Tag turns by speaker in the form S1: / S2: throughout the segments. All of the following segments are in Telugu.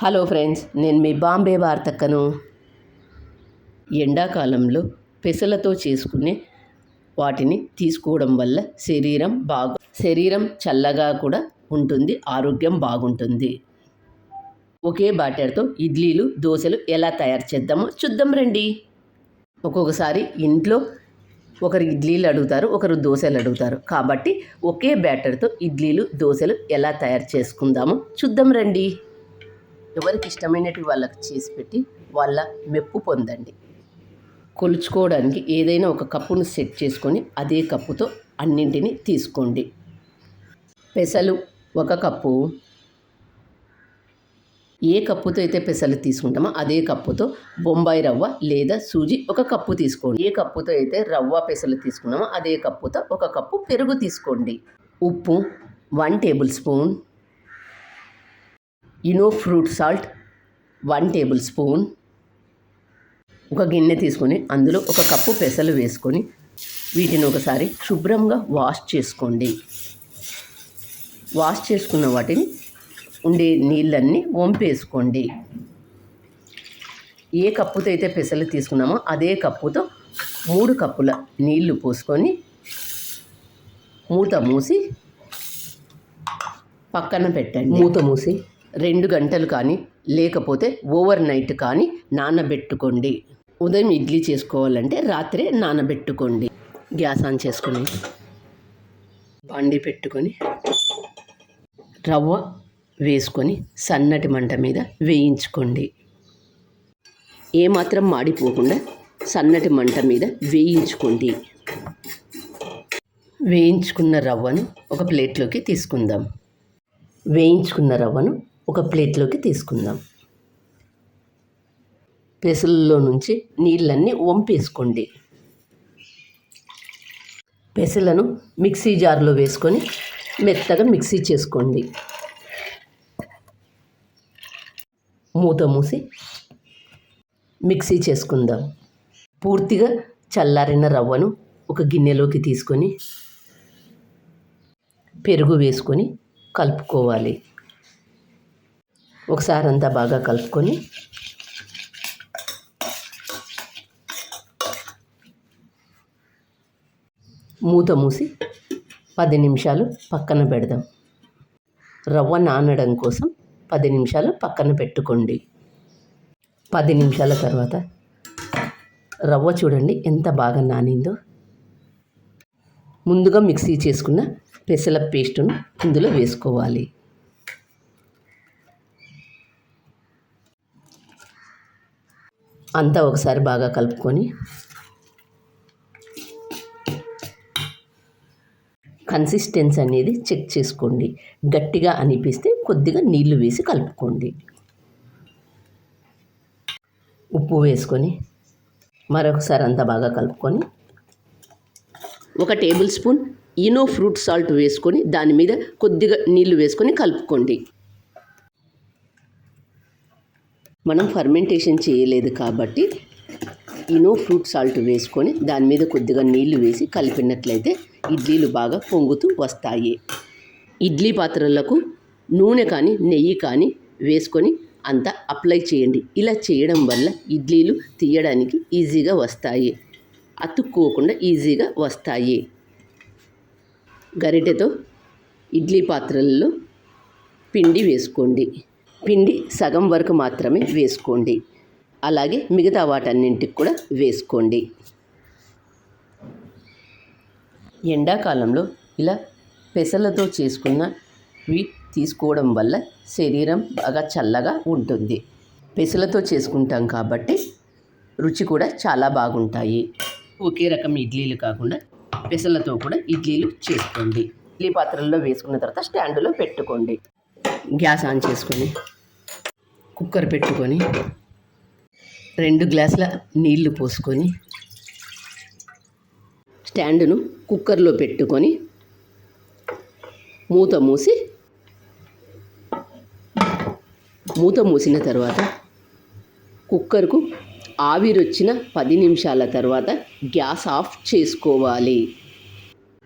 S1: హలో ఫ్రెండ్స్ నేను మీ బాంబే వార్తక్కను. ఎండాకాలంలో పెసలతో చేసుకునే వాటిని తీసుకోవడం వల్ల శరీరం బాగు శరీరం చల్లగా కూడా ఉంటుంది ఆరోగ్యం బాగుంటుంది. ఒకే బాటర్తో ఇడ్లీలు దోశలు ఎలా తయారు చేద్దామో చూద్దాం రండి. ఒక్కొక్కసారి ఇంట్లో ఒకరు ఇడ్లీలు అడుగుతారు ఒకరు దోశలు అడుగుతారు. కాబట్టి ఒకే బ్యాటర్తో ఇడ్లీలు దోశలు ఎలా తయారు చేసుకుందామో చూద్దాం రండి. ఎవరికి ఇష్టమైనవి వాళ్ళకి చేసి పెట్టి వాళ్ళ మెప్పు పొందండి. కొలుచుకోవడానికి ఏదైనా ఒక కప్పును సెట్ చేసుకొని అదే కప్పుతో అన్నింటినీ తీసుకోండి. పెసలు ఒక కప్పు. ఏ కప్పుతో అయితే పెసలు తీసుకుంటామో అదే కప్పుతో బొంబాయి రవ్వ లేదా సూజీ ఒక కప్పు తీసుకోండి. ఏ కప్పుతో అయితే రవ్వ పెసలు తీసుకున్నామో అదే కప్పుతో ఒక కప్పు పెరుగు తీసుకోండి. ఉప్పు one tablespoon. Eno fruit salt one tablespoon ఒక గిన్నె తీసుకొని అందులో ఒక కప్పు పెసలు వేసుకొని వీటిని ఒకసారి శుభ్రంగా వాష్ చేసుకోండి. వాష్ చేసుకున్న వాటిని ఉండే నీళ్ళన్నీ వంపేసుకోండి. ఏ కప్పుతో అయితే పెసలు తీసుకున్నామో అదే కప్పుతో మూడు కప్పుల నీళ్ళు పోసుకొని మూత మూసి పక్కన పెట్టండి. మూత మూసి రెండు గంటలు కానీ లేకపోతే ఓవర్ నైట్ కానీ నానబెట్టుకోండి. ఉదయం ఇడ్లీ చేసుకోవాలంటే రాత్రే నానబెట్టుకోండి. గ్యాస్ ఆన్ చేసుకొని బండి పెట్టుకొని రవ్వ వేసుకొని సన్నటి మంట మీద వేయించుకోండి. ఏమాత్రం మాడిపోకుండా సన్నటి మంట మీద వేయించుకోండి. వేయించుకున్న రవ్వను ఒక ప్లేట్లోకి తీసుకుందాం. వేయించుకున్న రవ్వను ఒక ప్లేట్లోకి తీసుకుందాం. పెసల్లో నుంచి నీళ్ళన్నీ వంపేసుకోండి. పెసలను మిక్సీ జార్లో వేసుకొని మెత్తగా మిక్సీ చేసుకోండి. మూత మూసి మిక్సీ చేసుకుందాం. పూర్తిగా చల్లారిన రవ్వను ఒక గిన్నెలోకి తీసుకొని పెరుగు వేసుకొని కలుపుకోవాలి. ఒకసారి అంతా బాగా కలుపుకొని మూత మూసి పది నిమిషాలు పక్కన పెడదాం. రవ్వ నానడం కోసం పది నిమిషాలు పక్కన పెట్టుకోండి. పది నిమిషాల తర్వాత రవ్వ చూడండి ఎంత బాగా నానిందో. ముందుగా మిక్సీ చేసుకున్న పెసల పేస్టును ఇందులో వేసుకోవాలి. అంతా ఒకసారి బాగా కలుపుకొని కన్సిస్టెన్స్ అనేది చెక్ చేసుకోండి. గట్టిగా అనిపిస్తే కొద్దిగా నీళ్ళు వేసి కలుపుకోండి. ఉప్పు వేసుకొని మరొకసారి అంతా బాగా కలుపుకొని ఒక tablespoon Eno fruit salt వేసుకొని దాని మీద కొద్దిగా నీళ్ళు వేసుకొని కలుపుకోండి. మనం ఫర్మెంటేషన్ చేయలేదు కాబట్టి ఇనో ఫ్రూట్ సాల్ట్ వేసుకొని దాని మీద కొద్దిగా నీళ్ళు వేసి కలిపినట్లయితే ఇడ్లీలు బాగా పొంగుతూ వస్తాయి. ఇడ్లీ పాత్రలకు నూనె కానీ నెయ్యి కానీ వేసుకొని అంతా అప్లై చేయండి. ఇలా చేయడం వల్ల ఇడ్లీలు తీయడానికి ఈజీగా వస్తాయి. అతుక్కోకుండా ఈజీగా వస్తాయి. గరిటెతో ఇడ్లీ పాత్రల్లో పిండి వేసుకోండి. పిండి సగం వరకు మాత్రమే వేసుకోండి. అలాగే మిగతా వాటన్నింటికి కూడా వేసుకోండి. ఎండాకాలంలో ఇలా పెసలతో చేసుకున్నవి తీసుకోవడం వల్ల శరీరం బాగా చల్లగా ఉంటుంది. పెసలతో చేసుకుంటాం కాబట్టి రుచి కూడా చాలా బాగుంటాయి. ఒకే రకం ఇడ్లీలు కాకుండా పెసలతో కూడా ఇడ్లీలు చేసుకోండి. ఇడ్లీ పాత్రల్లో వేసుకున్న తర్వాత స్టాండ్లో పెట్టుకోండి. గ్యాస్ ఆన్ చేసుకొని కుక్కర్ పెట్టుకొని రెండు గ్లాసుల నీళ్ళు పోసుకొని స్టాండును కుక్కర్లో పెట్టుకొని మూత మూసి మూత మూసిన తర్వాత కుక్కర్కు ఆవిరొచ్చిన పది నిమిషాల తర్వాత గ్యాస్ ఆఫ్ చేసుకోవాలి.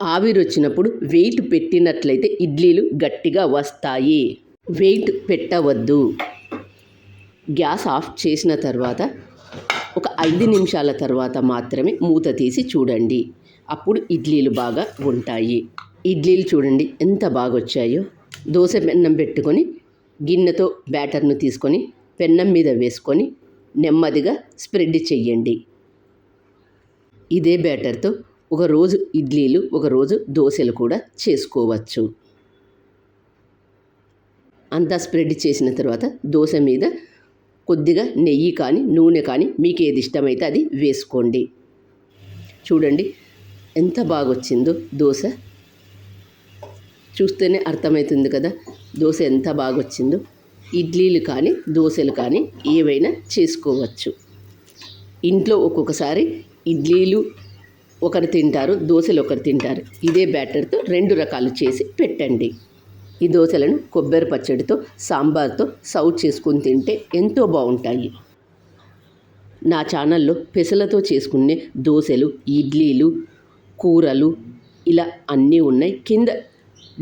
S1: ఆవిరొచ్చినప్పుడు వెయిట్ పెట్టినట్లయితే ఇడ్లీలు గట్టిగా వస్తాయి. వెయిట్ పెట్టవద్దు. గ్యాస్ ఆఫ్ చేసిన తర్వాత ఒక ఐదు నిమిషాల తర్వాత మాత్రమే మూత తీసి చూడండి. అప్పుడు ఇడ్లీలు బాగా ఉంటాయి. ఇడ్లీలు చూడండి ఎంత బాగా వచ్చాయో దోశ పెన్నం పెట్టుకొని గిన్నెతో బ్యాటర్ను తీసుకొని పెన్నం మీద వేసుకొని నెమ్మదిగా స్ప్రెడ్ చెయ్యండి. ఇదే బ్యాటర్తో ఒక రోజు ఇడ్లీలు ఒక రోజు దోశలు కూడా చేసుకోవచ్చు. అంతా స్ప్రెడ్ చేసిన తర్వాత దోశ మీద కొద్దిగా నెయ్యి కానీ నూనె కానీ మీకు ఏది ఇష్టమైతే అది వేసుకోండి. చూడండి ఎంత బాగా వచ్చిందో దోశ. చూస్తేనే అర్థమవుతుంది కదా దోశ ఎంత బాగా వచ్చిందో ఇడ్లీలు కానీ దోశలు కానీ ఏవైనా చేసుకోవచ్చు. ఇంట్లో ఒక్కొక్కసారి ఇడ్లీలు ఒకరు తింటారు దోశలు ఒకరు తింటారు. ఇదే బ్యాటర్తో రెండు రకాలు చేసి పెట్టండి. ఈ దోశలను కొబ్బరి పచ్చడితో సాంబార్తో సర్వ్ చేసుకుని తింటే ఎంతో బాగుంటాయి. నా ఛానల్లో పెసలతో చేసుకునే దోశలు ఇడ్లీలు కూరలు ఇలా అన్నీ ఉన్నాయి. కింద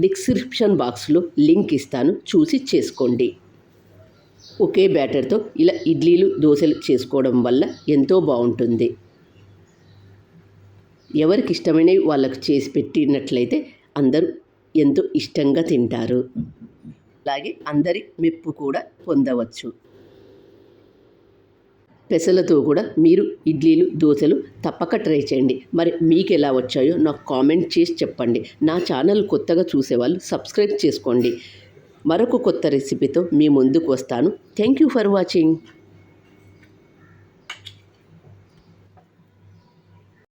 S1: డిస్క్రిప్షన్ బాక్స్లో లింక్ ఇస్తాను. చూసి చేసుకోండి. ఒకే బ్యాటర్తో ఇలా ఇడ్లీలు దోశలు చేసుకోవడం వల్ల ఎంతో బాగుంటుంది. ఎవరికి ఇష్టమైనవి వాళ్ళకు చేసి పెట్టినట్లయితే అందరూ ఎంతో ఇష్టంగా తింటారు. అలాగే అందరి మెప్పు కూడా పొందవచ్చు. పెసలతో కూడా మీరు ఇడ్లీలు దోశలు తప్పక ట్రై చేయండి. మరి మీకు ఎలా వచ్చాయో నాకు కామెంట్ చేసి చెప్పండి. నా ఛానల్ కొత్తగా చూసేవాళ్ళు సబ్స్క్రైబ్ చేసుకోండి. మరొక కొత్త రెసిపీతో మీ ముందుకు వస్తాను. Thank you for watching.